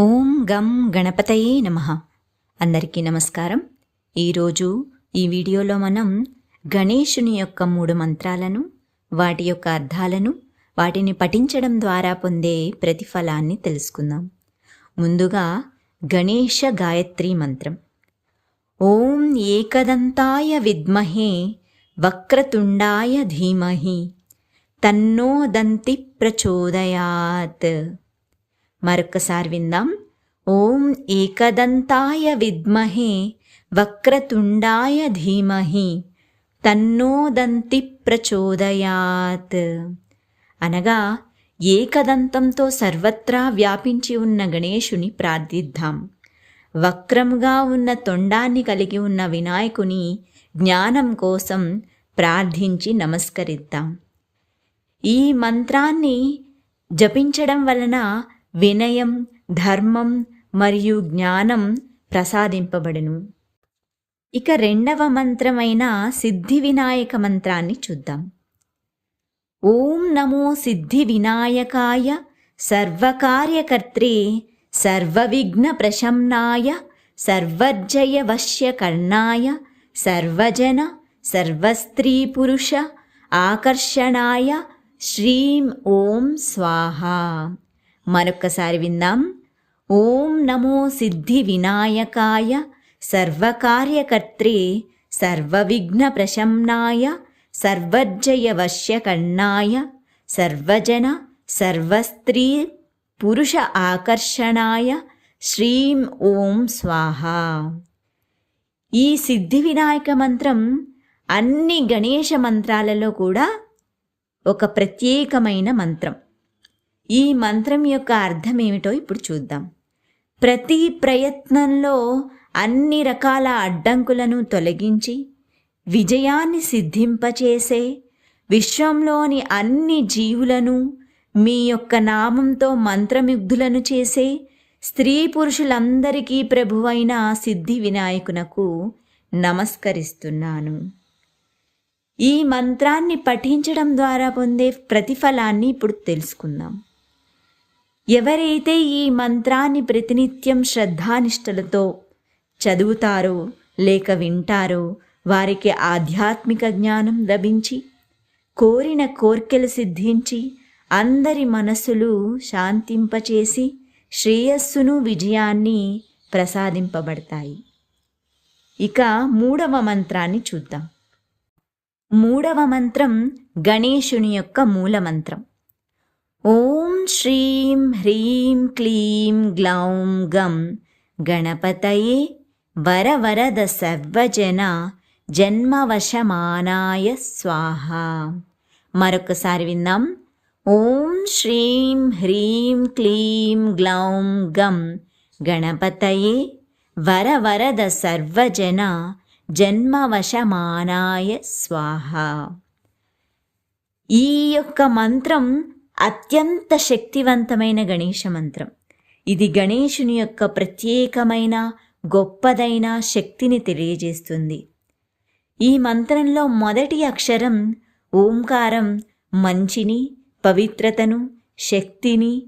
ఓం గం గణపతయే నమ. అందరికీ నమస్కారం. ఈరోజు ఈ వీడియోలో మనం గణేషుని యొక్క మూడు మంత్రాలను వాటి యొక్క అర్థాలను వాటిని పఠించడం ద్వారా పొందే ప్రతిఫలాన్ని తెలుసుకుందాం. ముందుగా గణేష గాయత్రి మంత్రం. ఓం ఏకదంతాయ విద్మహే వక్రతుండాయ ధీమహి తన్నో దంతి ప్రచోదయాత్. మరొకసారి విందాం. ఓం ఏకదంతాయ విద్మహే వక్రతుండాయ ధీమహి తన్నోదంతి ప్రచోదయాత్. అనగా ఏకదంతంతో సర్వత్రా వ్యాపించి ఉన్న గణేశుని ప్రార్థిద్దాం. వక్రముగా ఉన్న తొండాన్ని కలిగి ఉన్న వినాయకుని జ్ఞానం కోసం ప్రార్థించి నమస్కరిద్దాం. ఈ మంత్రాన్ని జపించడం వలన వినయం ధర్మం మరియు జ్ఞానం ప్రసాదింపబడును. ఇక రెండవ మంత్రమైన సిద్ధి వినాయక మంత్రాన్ని చూద్దాం. ఓం నమో సిద్ధి వినాయకాయ సర్వకార్యకర్త్రే సర్వవిఘ్న ప్రశంనాయ సర్వజయ వశ్యకర్ణాయ సర్వజన సర్వస్త్రీ పురుష ఆకర్షణాయ శ్రీం ఓం స్వాహా. మరొక్కసారి విందాం. ఓం నమో సిద్ధి వినాయకాయ సర్వకార్యకర్త్రే సర్వవిఘ్న ప్రశంనాయ సర్వజయ వశ్యకర్ణాయ సర్వజన సర్వస్త్రీ పురుష ఆకర్షణాయ శ్రీం ఓం స్వాహ. ఈ సిద్ధి వినాయక మంత్రం అన్ని గణేష మంత్రాలలో కూడా ఒక ప్రత్యేకమైన మంత్రం. ఈ మంత్రం యొక్క అర్థం ఏమిటో ఇప్పుడు చూద్దాం. ప్రతి ప్రయత్నంలో అన్ని రకాల అడ్డంకులను తొలగించి విజయాన్ని సిద్ధింపచేసే విశ్వంలోని అన్ని జీవులను మీ యొక్క నామంతో మంత్రముగ్ధులను చేసే స్త్రీ పురుషులందరికీ ప్రభువైన సిద్ధి వినాయకునకు నమస్కరిస్తున్నాను. ఈ మంత్రాన్ని పఠించడం ద్వారా పొందే ప్రతిఫలాన్ని ఇప్పుడు తెలుసుకుందాం. ఎవరైతే ఈ మంత్రాన్ని ప్రతినిత్యం శ్రద్ధానిష్టలతో చదువుతారో లేక వింటారో వారికి ఆధ్యాత్మిక జ్ఞానం లభించి కోరిన కోర్కెలు సిద్ధించి అందరి మనసులు శాంతింపచేసి శ్రేయస్సును విజయాన్ని ప్రసాదింపబడతాయి. ఇక మూడవ మంత్రాన్ని చూద్దాం. మూడవ మంత్రం గణేశుని యొక్క మూల మంత్రం ఓం శ్రీం హ్రీం క్లీం గ్లౌం గం గణపతయే వరవరద సర్వజన జన్మవశమానాయ స్వాహ. మరొకసారి విందాం. ఓం శ్రీం హ్రీం క్లీం గ్లౌం గం గణపతయే వరవరద సర్వజన జన్మవశమానాయ స్వాహ. ఈ యొక్క మంత్రం అత్యంత శక్తివంతమైన గణేష మంత్రం. ఇది గణేషుని యొక్క ప్రత్యేకమైన గొప్పదైన శక్తిని తెలియజేస్తుంది. ఈ మంత్రంలో మొదటి అక్షరం ఓంకారం మంచిని పవిత్రతను శక్తిని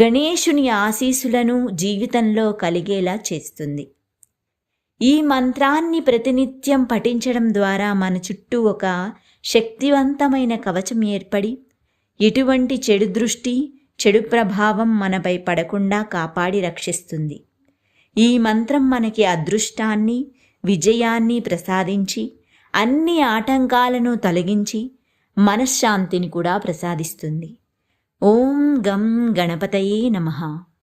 గణేషుని ఆశీసులను జీవితంలో కలిగేలా చేస్తుంది. ఈ మంత్రాన్ని ప్రతినిత్యం పఠించడం ద్వారా మన చుట్టూ ఒక శక్తివంతమైన కవచం ఏర్పడి ఎటువంటి చెడు దృష్టి చెడు ప్రభావం మనపై పడకుండా కాపాడి రక్షిస్తుంది. ఈ మంత్రం మనకి అదృష్టాన్ని విజయాన్ని ప్రసాదించి అన్ని ఆటంకాలను తొలగించి మనశ్శాంతిని కూడా ప్రసాదిస్తుంది. ఓం గం గణపతయే నమః.